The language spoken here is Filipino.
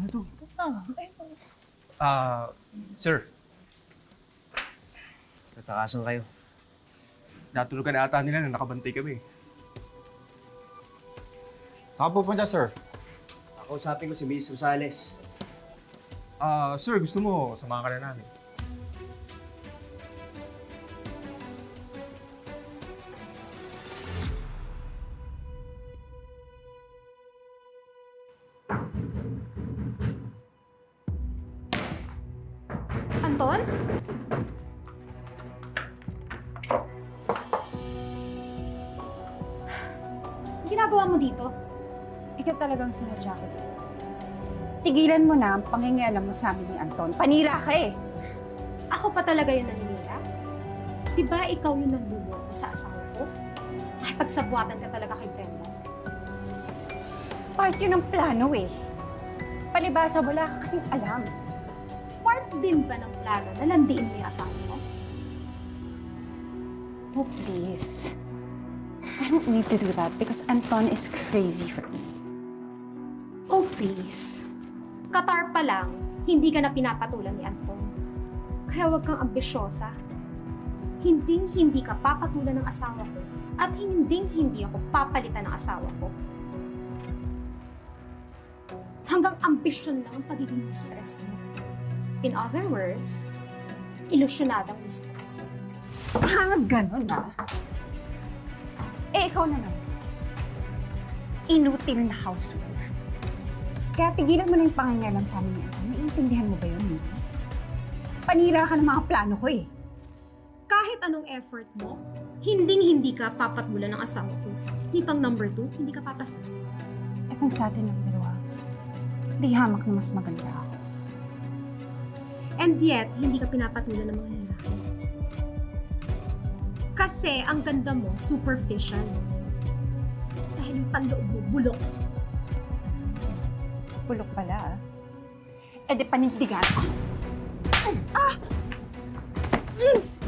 Ano to? Ah, sir, Natakasan kayo. natulugan na ata nila na nakabantay kami. Saan pupunta, sir? Nakausapin ko si Miss Rosales. Ah, sir, gusto mo, samahan ka na namin. Anton? Ang ginagawa mo dito? ikaw talagang sinadya ko dito. Tigilan mo na ang pangingialam mo sa amin ni Anton. Panira ka eh. Ako pa talaga yung naninira? Di ba ikaw yung nanluloko sa asawa ko? Ay, pagsabwatan ka talaga kay Brenda. Part yun ng plano eh. Palibasa, wala ka kasing alam. Din ba ng plano na landiin mo yung asawa mo? Oh, please. I don't need to do that because Anton is crazy for me. Oh, please. Qatar pa lang, hindi ka na pinapatulan ni Anton. Kaya huwag kang ambisyosa. Hinding hindi ka papatulan ng asawa ko at hinding hindi ako papalitan ng asawa ko. Hanggang ambisyon lang ang pagiging mistress mo. In other words, ilusyonadang mistress. Ah, ganun ah. Eh, ikaw na naman. Inutil na housewife. Kaya tigilan mo na yung pangangalan sa amin ni Anton. Naiintindihan mo ba yun? hindi? Panira ka ng mga plano ko eh. Kahit anong effort mo, hinding hindi ka papatulan ng asawa ko. Ni pang number two, hindi ka papas... Eh kung sa atin ang dalawa, di hamak na mas maganda ako. And yet, hindi ka pinapatulan ng mga lalaki. Kasi ang ganda mo, superficial. Dahil yung panloob mo, bulok. Bulok pala ah. Eh di panindigan ko. Ah! Mm!